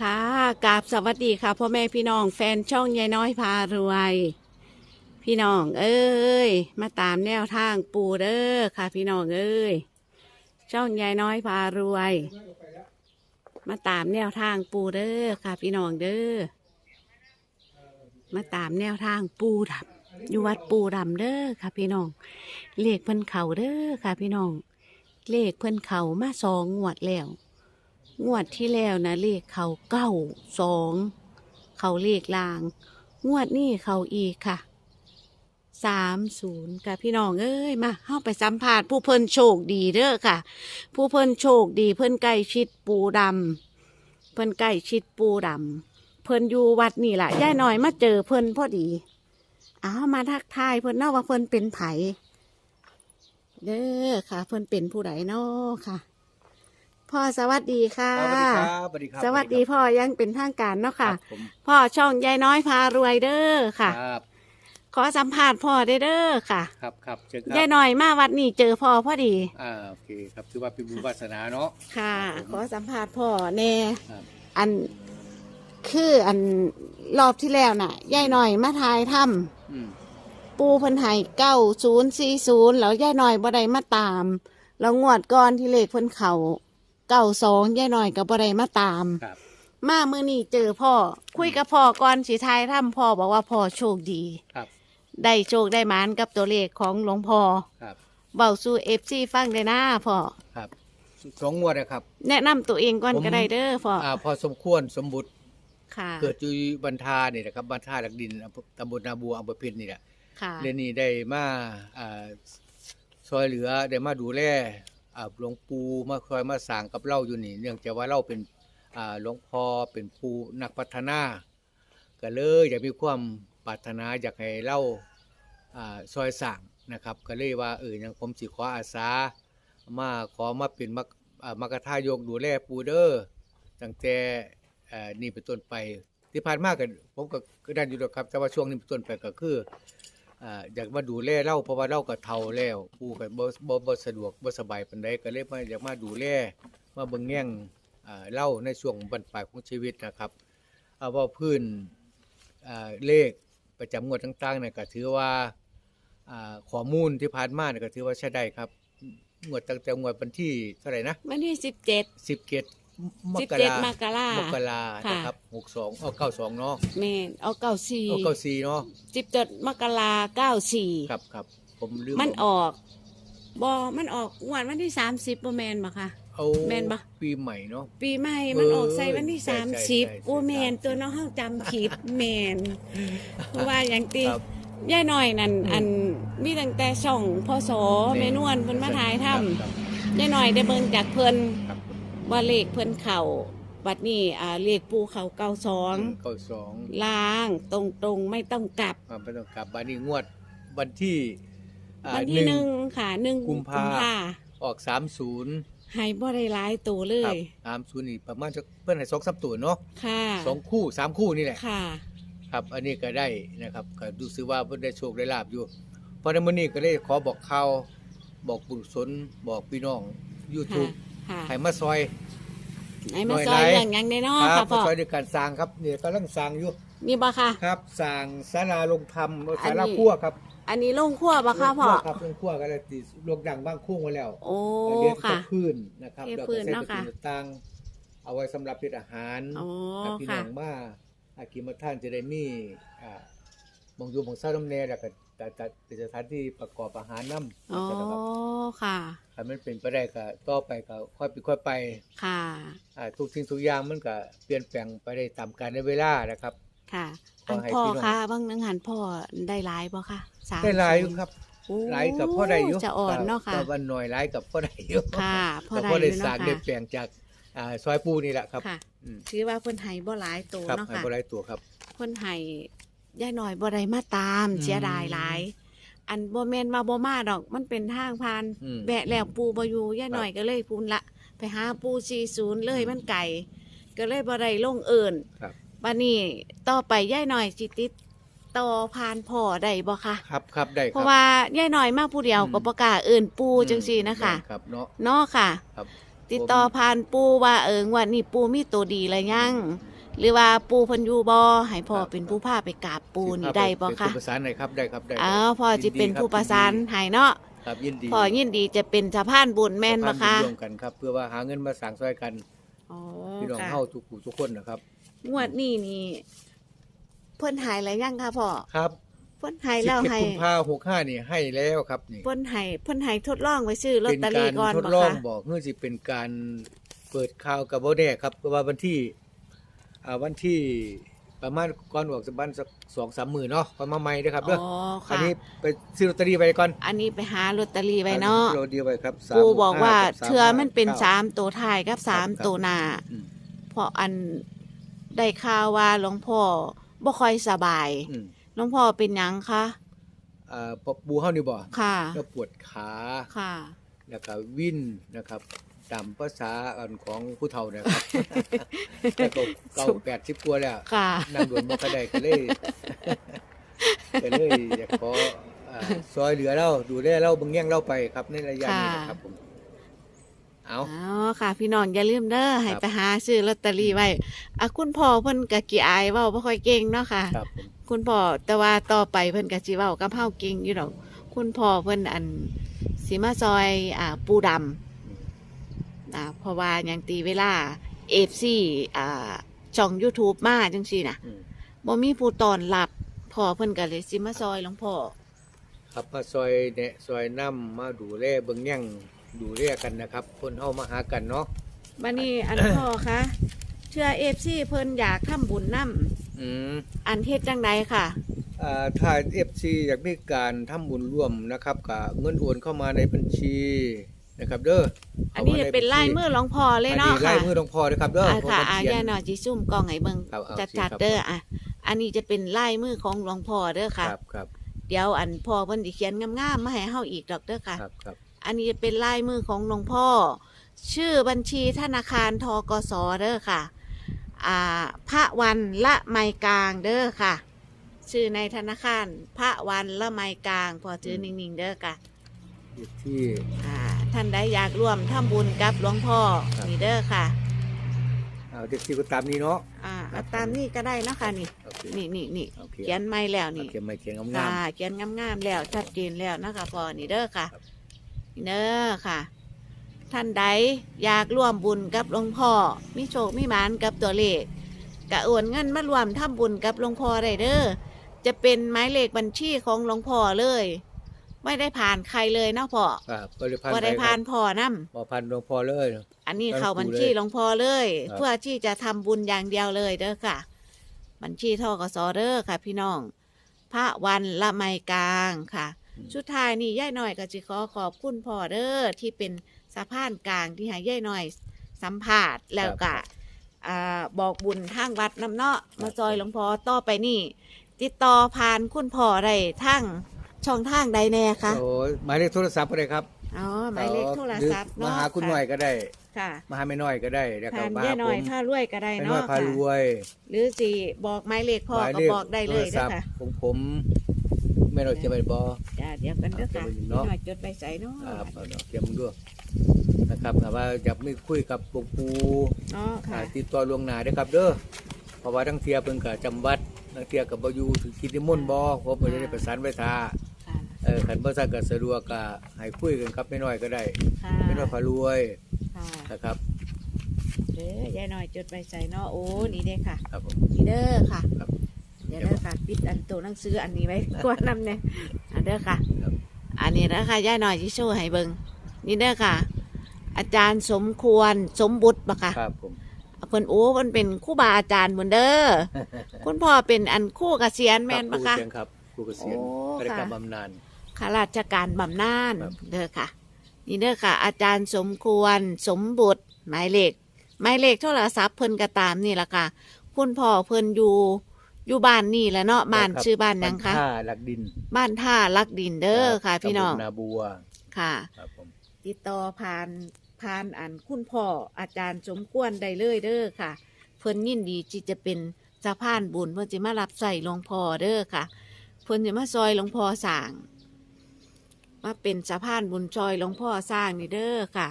ค่ะกราบสวัสดีค่ะพ่อแม่พี่น้องแฟนช่องยายน้อยพารวย พี่น้องเอ้ย มาตามแนวทางปูเด้อค่ะ พี่น้องเอ้ย ช่องยายน้อยพารวย มาตามแนวทางปูเด้อค่ะ พี่น้องเด้อ มาตามแนวทางปูดำอยู่วัดปูดำเด้อค่ะ พี่น้อง เลขเพิ่นเขาเด้อค่ะ พี่น้อง เลขเพิ่นเขามาสองงวดแล้ว งวดที่แล้วนะเลขเขาเก้าสองเขาเลขลาง งวดนี้เขาอีกค่ะสามศูนย์ค่ะพี่น้องเอ้ยมาเข้าไปสัมภาษณ์ผู้เพิ่นโชคดีเด้อค่ะ ผู้เพิ่นโชคดีเพิ่นใกล้ชิดปูดำเพิ่นใกล้ชิดปูดำเพิ่นอยู่วัดนี่แหละย่ายน้อยมาเจอเพิ่นพอดีอ้าวมาทักทายเพิ่นเนาว่าเพิ่นเป็นไผเด้อค่ะ เพิ่นเป็นผู้ใดเนาะค่ะ พ่อสวัสดีค่ะครับสวัสดีครับสวัสดีพ่อยังเป็นทางการเนาะค่ะรับผมพ่อช่องยายน้อยพารวยเด้อค่ะ ครับขอสัมภาษณ์พ่อได้เด้อค่ะครับครับเชิญคยายรับน้อยมาวัดนี่เจอพ่อพอดีอ่าโอเคครับถือว่าเป็นบุญวาสนาเนาะ ค่ะครับผมขอสัมภาษณ์พ่อแน่ครับ อันคืออันรอบที่แล้วน่ะยายน้อยมาทายถ้อืมำปูเพิ่นให้เก้าศูนย์สี่ศูนย์แล้วยายน้อยบ่ได้มาตาม แล้วงวดก่อนที่เลขเพิ่นเขา เก้าสองยายน้อยก็บ่ได้มาตาม ครับมามามื้อนี้เจอพ่อ คุยกับพ่อก่อนสิทายถ้ำพ่อบอกว่าพ่อโชคดี ครับได้โชคได้หมานกับตัวเลขของหลวงพ่อครับ เบาสู่เอฟซีฟังได้นะพ่อ ครับสองงวดนะครับ แนะนำตัวเองก่อนผม ก็ได้เด้อพ่ออ่าพอสมควรสมบุตรค่ะ เกิดอยู่บันทาเนี่ยนะครับบันทาหลักดินอำเภอตำบลนาบัวอำเภอเพชรนี่แหละค่ะ เรนนี่ได้มาอ่าซอยเหลือได้มาดูแลอ่า หลวงปู่มาคอยมาสร้างกับเราอยู่นี่ เนื่องจากว่าเราเป็นอ่าหลวงพ่อเป็นผู้นักพัฒนา ก็เลยอยากมีความปรารถนาอยากให้เล่าอ่าซอยสั่งนะครับ ก็เลยว่าเออยังผมสิขออาสา มาขอมาเป็นมักมากระทายกดูแลปูเดอร์ตั้งแต่เอ่อนี่เป็นต้นไปที่ผ่านมาก็ผมก็ได้อยู่ดอกครับ แต่ว่าช่วงนี้เป็นต้นไปก็คือ อ่าอยากมาดูแลเล่าเพราะว่าเล่าก็เฒ่าแล้วปูก็บ่บ่บ่สะดวกบ่สบายปานใดก็เลยมาอยากมาดูแลมาเบิ่งแย่งอ่าเล่าในช่วงบรรปลายของชีวิตนะครับเอาว่าพื้นอ่าเลขประจำงวดต่างๆเนี่ยก็ถือว่าอ่าข้อมูลที่ผ่านมาเนี่ยก็ถือว่าใช้ได้ครับงวดตั้งแต่งวดวันที่เท่าไหร่นะ วันที่สิบเจ็ด สิบเกต มสิบกเจ็ดรามกรามกราค่ะ นะครับหกสองเอาเก้าสองเนาะแม่นเอาเก้าสี่เอาเก้าสี่เนาะสิบเจ็ดมกราเก้าสี่ครับครับผมลืมมันออกบอมันออกงวดวันที่สามสิบแมนบ่คะ เอาแม่นปะ ปีใหม่เนาะ ปีใหม่มันออกใส่วันที่ใช่สามใช่สิบใช่โอ้แมนใช่ ตัวน้องเฮาจำผิดแมนเพราะว่าอย่างตี ครับ ย่ายน้อยนั่นอืม อันมีตั้งแต่ช่องพศแม่นวลเพิ่นมาถ่ายทครับำย่ายน้อยได้เบิ่งจากเพิ่นครับ ว่าเลขเพิ่นเข่าบัดนี้อ่าเลขปูเขาเก้าสองเก้าสองล้างตรงตรงๆไม่ต้องกลับมาไม่ต้องกลับบ้านนี้งวดวันที่อ่า วันที่หนึ่งค่ะหนึ่งกุมภาาออกสามศูนย์ให้บ่ได้หลายตัวเลครับย สามศูนย์นี่ประมาณจะเพื่อนให้สองสามตัวเนาะค่ะสองคู่สามคู่นี่แหละ ค่ะ ครับ อันนี้ก็ได้นะครับก็ดูซื้อว่าเพิ่นได้โชคได้ลาบอยู่ เพราะในมื้อนี้ก็เลยขอบอกข่าวบอกบุญสนบอกพี่น้อง YouTube ค่ะ ให้มาซอยให้มาหน่อยซอยไหนเรื่องหยังได้เนาะครัค่ะบพ่อมาซอยด้วยการสร้างครับเนี่ยกำลังสร้างอยู่นี่บ่ค่ะ ครับสร้างศาลาลงธรรมอันศานี้ลาครัวครับอันนี้ลงขั้วบ่ค่ะพ่อโรงรัวครับลงครัวก็เลยติดลงดังบ้างคุ้งไว้แล้ว โอ้เดี๋ยวค่ะจะพื้นนะครับเทแล้วพื้ก็นใส่เนาะตะค่ะปูต่างเอาไว้สำหรับเป็นอาหารอ๋อกับพี่น้ค่ะ องมาอากิมาท่านจะได้มีอ่าบางอยู่บางเศร้าน้ำแน่แล้วก็จะจะเป็นสถานที่ประกอบอาหารน้ำอ๋อ นะครับค่ะ ถ้ามันเป็นไปได้ก็ต่อไปก็ค่อยไปค่อยไปค่ะอ่าทุกสิ่งทุกอย่างมันก็เปลี่ยนแปลงไปได้ตามกาลในเวลานะครับ ค่ะขออันให้พ่อพี่น้องค่ะบางนังหันพ่อได้หลายบ่ค่ะสามได้หลายอยู่ครับโอ้หลายกับพ่อได้อยู่จะอ่อนเนาะค่ะแต่วันหน่อยหลายกับพ่อได้อยู่ค่ะพ่อแต่ได้พ่ออได้ยู่สร้าเนาะงได้ค่ะแปลงจากอ่าซอยปูนี่แหละครับค่ะอืมถือว่าเพิ่นให้บ่หลายตัวครับเนาะให้ค่ะบ่หลายตัวครับเพิ่นให้ย่าหน่อยบ่ได้มาตามอืมเสียดายหลาย อันบ่แม่นว่าบ่มาดอก มันเป็นทางผ่านอืม แบะแล้วปูบ่อยู่ย่าหน่อยก็เลยพูนละ ไปหาปู40เลยมันไก่ ก็เลยบ่ได้ลงเอิ้นครับ บัดนี้ต่อไปย่าหน่อยสิติดต่อผ่านพ่อได้บ่คะครับครับได้ครับเพราะว่าย่าหน่อยมาผู้เดียวอืม ก็บ่กล้าเอิ้นปูจังซี่นะคะครับเนาะ เนาะค่ะ ครับ ติดต่อผ่านปูว่าเอิงวันนี้ปูมีตัวดีอะไรยัง หรือว่าปูเพันอยูบอให้พ่อเป็นผู้พาไปกราบปูนี่ได้บ่เป็นคะผู้ประสานหน่อยครับได้ครับได้อ้าวพ่อจะเป็นผู้ประสานให้เนาะครับยินดีพ่อยินดีจะเป็นสะพานบุญแม่นบ่คะร่วมกันครับ เพื่อว่าหาเงินมาสร้างซอยกันอ๋อพี่น้องค่ะเฮาทุกผู้ทุกคนนะครับ งวดนี้นี่เพิ่นหายแล้วยังคะพ่อครับเพิ่นหายแล้ว17ให้กุมภาหกห้านี่ให้แล้วครับนี่เพิ่นให้เพิ่นให้ทดลองไว้ซื้อลอตเป็นเตอการรี่ก่อนทดบ่ลองคะบอกเพื่อสิเป็นการเปิดข่าวกับบ่แน่ครับเพราะว่าวันที่ อ่าวันที่ประมาณก่อนออกสักบันสักสองสามหมื่นเนาะประมาณใหม่เด้อครับเด้ออ๋ออันค่ะนี้ไปซื้อลอตเตอรี่ไปก่อนอันนี้ไปหาลอตเตอรี่ไว้เนาะลอตเตอรี่ไว้ครับ3ปูบอกว่ากับ3เทือมันเป็น9สามตัวท้ายกับสามครับตัวหน้าอืม เพราะอันได้ข่าวว่าหลวงพ่อบ่ค่อยสบายอืมหลวงพ่อเป็นหยังคะอ่าปปูเฮานี่บ่ค่ะ แล้วปวดขา ค่ะแล้วก็วินนะครับ ตามภาษาอันของผู้เฒ่าเนะครับแล้วก็เก่าแปดสิบกว่าแล้วค่ะ นั่งด่วนบ่ก็ได้ก็เลยก็เลยอยากขออ่าซอยเหลือเราดูแลเราเบิ่งแย่งเราไปครับในระยะนี้นะครับผม เอา อ๋อค่ะ พี่น้องอย่าลืมเด้อให้ครับ ไปหาซื้อลอตเตอรี่ไว้อะคุณพ่อเพิ่นก็กี่อายเว้าบ่ค่อยเก่งเนาะค่ะ ครับผม คุณพ่อแต่ว่าต่อไปเพิ่นก็สิเว้ากับเฮาเก่งอยู่ดอก คุณพ่อเพิ่นอันสิมาซอยอ่าปูดำ อ่าเพราะว่าหยังตีเวลา FC อ่าช่อง YouTube มาจังซี่น่ะอืม บ่มีผู้ตอนรับพ่อเพิ่นก็เลยสิมาซอยหลวงพ่อครับมาซอยแนะซอยน้ำมาดูแลเบิ่งแย่งดูแลกันนะครับ คนเฮามาหากันเนาะบัดนี้อัน พ่อคะเชื่อ FC เพิ่นอยากทำบุญนํอืม อันเฮ็ดจังไดค่ะ อ่าถ้า FC อยากมีการทำบุญร่วมนะครับก็เงินโอนเข้ามาในบัญชี นะครับเด้ออันนี้จะเป็นลายมือหลวงพ่อเลยเนาะอันนี้ค่ะลายมือหลวงพ่อนะครับเด้ออะผมค่ะก็อาเขียย่านหน่อยจิซุ่มกล้องให้เบิ่งครับเอาจัดสิจัดครับเด้ออะ อันนี้จะเป็นลายมือของหลวงพ่อเด้อค่ะครับครับเดี๋ยวอันพ่อเพิ่นสิเขียนงามๆมาให้เฮาอีกดอกเด้อค่ะครับครับอันนี้จะเป็นลายมือของหลวงพ่อ ชื่อบัญชีธนาคารทกสเด้อค่ะ อ่า พระวันละไมกลางเด้อค่ะ ชื่อในธนาคาร พระวันละไมกลาง พอถือนิ่งๆเด้อค่ะอยู่ที่อ่า ท่านใดอยากร่วมทำบุญกับหลวงพ่อครับ นี่เด้อค่ะเอาเด็กที่ก็ตามนี้เนาะ อ่าเอาตามนี่ก็ได้เนาะค่ะนี่โอเคนี่นี่นี่โอเคเขียนไม่แล้วนี่ เขียนไม่เขียนงามค่ะเขียนงามๆแล้วชัดเจนแล้วนะคะพอนี่เด้อค่ะนี่เด้อค่ะ ท่านใดอยากร่วมบุญกับหลวงพ่อมีโชคมีหมานกับตัวเลขกะโอนเงินมารวมทำบุญกับหลวงพ่อได้เด้อจะเป็นหมายเลขบัญชีของหลวงพ่อเลย ไม่ได้ผ่านใครเลยเนาะพ่อๆครับก็เลยผ่านก็ได้ไปคผ่ารันบพ่อนํบ่ผ่านหลวงพ่อเลย อันนี้ผ่านเข้าครูบัญชีเลยหลวงพ่อเลยครับเพื่อที่จะทำบุญอย่างเดียวเลยเด้อค่ะ บัญชีทกสเด้อค่ะ พี่น้อง พระวันละไมกลางค่ะ ชุดท้ายนี่ย่ายหน่อยก็จิขอขอบคุณพ่อเด้อที่เป็นสะพานกลางที่ให้ย่ายหน่อยสัมภาษณ์แล้วก็อ่าบอกบุญทางวัดน้ำเนาะมาจอยหลวงพ่อต่อไปนี่ ติดต่อผ่านคุณพ่อได้ทั้ง ช่องทางใดแน่คะโอ้ยหมายเลขโทรศัพท์ก็ได้ครับอ๋อหมายเลขโทรศัพท์หรือมาเนาะหาคุณหน่อยก็ได้ ค่ะมาหาแม่น้อยก็ได้แล้วก็ผ่านมาย่าหายหผน่อยมถ้ารวยก็ได้แม่น้อยเนาะพาค่ะรวยหรือสิบอกหมายเลขพ่อหมายก็เลขบอกได้เลยโทรเด้ศัอพท์ค่ะของผมแม่น้อยจะไปบ่ จ้าเดี๋ยวกันเด้อค่ะเอาไปพี่เนาะหน่อยจดไปใส่เนาะครับเอาเนาะเขียนมึงด้วยนะครับแต่ว่าอยากมีคุยกับหลวงปู่เนาะค่ะอ่าติดต่อล่วงหน้าเด้อครับ เด้อเพราะว่าทั้งเทียเพิ่นก็จำวัดทั้งเทียก็บ่อยู่ถึงกิจนิมนต์บ่ผมบ่ได้ประสานไว้ท่า ค่ะเออคันบ่ซักก็สะดวกก็ให้คุยกันครับแม่น้อยก็ได้ค่ะแม่น้อยพารวยค่ะนะครับเด้อยายหน่อยจดไปใส่เนาะโอ้นี่เด้อค่ะ ครับผม นี่เด้อค่ะ ครับเดี๋ยวเด้อค่ะปิดอันตัวหนังสืออันนี้ไว้กวนนำเนี่ยอันเด้อค่ะ ครับ อันนี้นะคะยายหน่อยที่โชว์ให้เบิ่งนี่เด้อค่ะ อาจารย์สมควรสมบุตรปะค่ะครับผม เพิ่นโอ้เพิ่นเป็นครู่บาอาจารย์เหมือนเด้อคุณพ่อเป็นอันครู่เกษียณแม่นปะคคะรูเสียงครับครูเกษียณโอ้ราชการค่ะบำนาญ ข้าราชการบำนาญครับเด้อค่ะ นี่เด้อค่ะ อาจารย์สมควร สมบุตร หมายเลขหมายเลขโทรศัพท์เพิ่นก็ตามนี่ล่ะค่ะ คุณพ่อเพิ่นอยู่อยู่บ้านนี่แหละเนาะบ้านชื่อบ้านหยังคะท่าหลักดิน บ้านท่าลักดินเด้อค่ะ พี่น้องตำบลนาบัวค่ะครับผมติดต่อผ่านผ่านอันคุณพ่ออาจารย์สมควรได้เลยเด้อค่ะ เพิ่นยินดีที่จะเป็นสะพานบุญเพิ่นจะมารับใส่หลวงพ่อเด้อค่ะ เพิ่นจะมาซอยหลวงพ่อสร้าง มาเป็นสะพานบุญซอยหลวงพ่อสร้างนี่เด้อค่ะ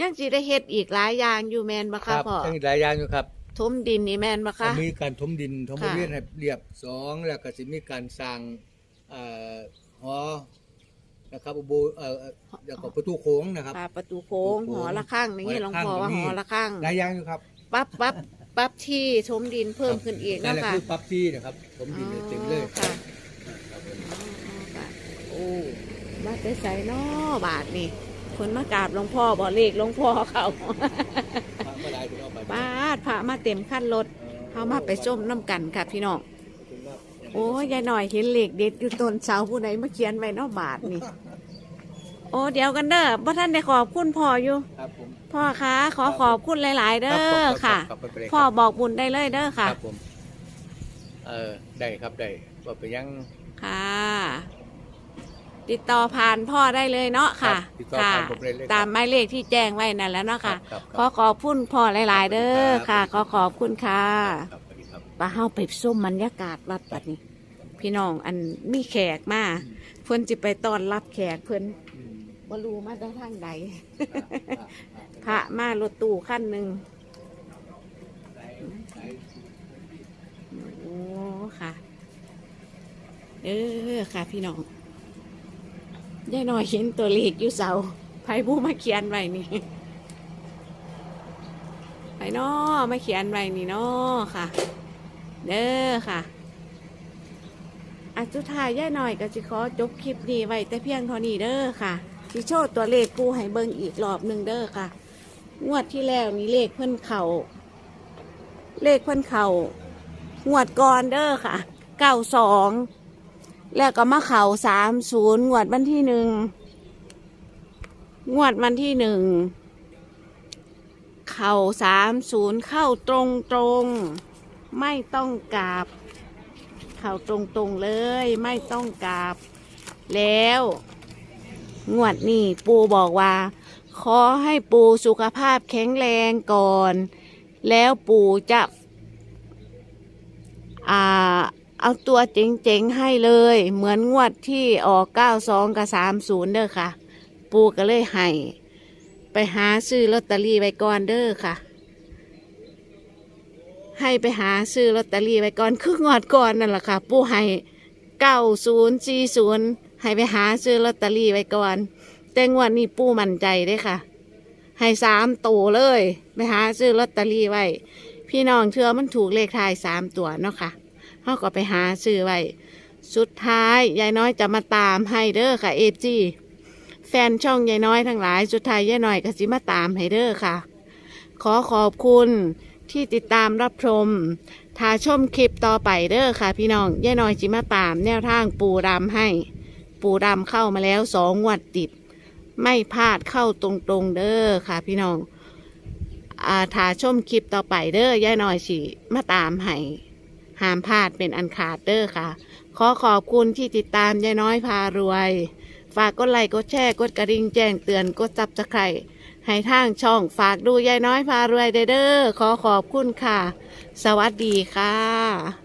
ยังสิได้เฮ็ดอีกหลายอย่างอยู่แม่นบ่คคะรับพ่อยังอีกหลายอย่างอยู่ครับถมดินนี่แม่นบ่คะมีการถมดินถมบค่ะริเวณให้เรียบสองแล้วก็สิมีการสร้างเอ่อหอนะครับอุโบเอ่อเอ่อแล้วก็ประตูโค้งนะครับค่ะประตูโค้งประตูหโค้องละข้างนี่หลวงพ่อว่าหหออละละข้าข้างงหลายอย่างอยู่ครับปั๊บปั๊บปั๊บที่ถมดินเพิ่มขึ้นอีกนั่นะนแหละคะคือปรับที่นะครับถมดินเต็มเลยอ๋อค่ะอ๋อค่ะโอ้ มาแต่ใส่นอบาทนี่คนมากราบหลวงพ่อบ่เลขหลวงพ่อเขาพระมาได้ถึงเอาไปบาดพระมาเต็มขั้นรถเขามาไปส้มน้ำกันค่ะพี่น้องโอ้ยยายหน่อยเห็นเหล็กเด็ดอยู่ต้นเสาผู้ใดมาเขียนไว้เนอกบาทนี่ โอ้เดี๋ยวกันเด้อพ่ท่านได้ขอบคุณพ่ออยู่ครับผมพ่อคะขอขอบคุณหลาย ๆ เด้รับผมอรับค่ะครับครับไปเลยพ่อครับบอกบุญได้เลยเด้อค่ะครับผมเออได้ครับได้ว่าไปยังค่ะ ติดต่อผ่านพ่อได้เลยเนาะค่ะรับติดต่อค่ะผ่านผมเลยเลยครับตามหมายเลขที่แจ้งไว้นั่นแหล้วเนาะค่ะรับ ขอขอบคุณพ่อหลาย ๆ เด้อค่ะ ขอขอบคุณค่ะ ครับสวัสดีครับ ปลาเฮาไปส้มบรรยากาศวัดปัดนี้ พี่น้องอันมีแขกมาเพิ่นจิไปต้อนรับแขกเพิ่นอืมบ่รู้มาได้ทางใดอ่าอ่าพระมารถตู้ขั้นหนึ่งโอ้ค่ะ เออค่ะ พี่น้อง ยายน้อยเห็นตัวเลขอยู่เสาไผผู้มาเขียนไว้นี่ไผน้อมาเขียนไว้นี่น้อค่ะ เด้อค่ะอันสุดท้ายย่ายหน่อยก็จะขอจบคลิปนี้ไว้แต่เพียงเท่านี้เด้อค่ะที่โชว์ตัวเลขกูให้เบิ่งอีกรอบหนึ่งเด้อค่ะ งวดที่แล้วนี่เลขเพิ่นเข่าเลขเพิ่นเข่างวดก่อนเด้อค่ะเก้าสอง แล้วก็มาเข่าสามศูนย์งวดวันที่หนึ่งงวดวันที่หนึ่งเข่าสามศูนย์เข้าตรงตรงไม่ต้องกราบ เข่าตรงตรงเลยไม่ต้องกราบ แล้ว งวดนี้ปูบอกว่า ขอให้ปูสุขภาพแข็งแรงก่อน แล้วปูจะ อ่า เอาตัวเจ๋งๆให้เลย เหมือนงวดที่ออก92กับ30เด้อค่ะ ปูก็เลยให้ไปหาซื้อลอตเตอรี่ไว้ก่อนเด้อค่ะ ให้ไปหาซื้อลอตเตอรี่ไว้ก่อนคืองวดก่อนนั่นแหละค่ะ ปูให้9040ให้ไปหาซื้อลอตเตอรี่ไว้ก่อน แต่งวดนี้ปูมั่นใจเด้อค่ะ ให้สามตัวเลย ไปหาซื้อลอตเตอรี่ไว้ พี่น้องเชื่อมันถูกเลขท้ายสามตัวเนาะค่ะ เขาก็ไปหาซื้อไว้ สุดท้ายยายน้อยจะมาตามให้เด้อค่ะเอจีแฟนช่องยายน้อยทั้งหลาย สุดท้ายยายน้อยก็สิมาตามให้เด้อค่ะ ขอขอบคุณที่ติดตามรับชมถ้าชมคลิปต่อไปเด้อค่ะ พี่น้องยายน้อยจิมาตาม แนวทางปูดำให้ ปูดำเข้ามาแล้วสองงวดติด ไม่พลาดเข้าตรงๆเด้อค่ะ พี่น้องอ่าถ้าชมคลิปต่อไปเด้อย่าน้อยสิมาตามให้ ห้ามพลาดเป็นอันขาดเด้อค่ะ ขอขอบคุณที่ติดตามยายน้อยพารวย ฝากกดไลค์กดแชร์กดกระดิ่งแจ้งเตือนกดจับจะไครให้ทางช่องฝากดูยายน้อยพารวยเด้อขอขอบคุณค่ะ สวัสดีค่ะ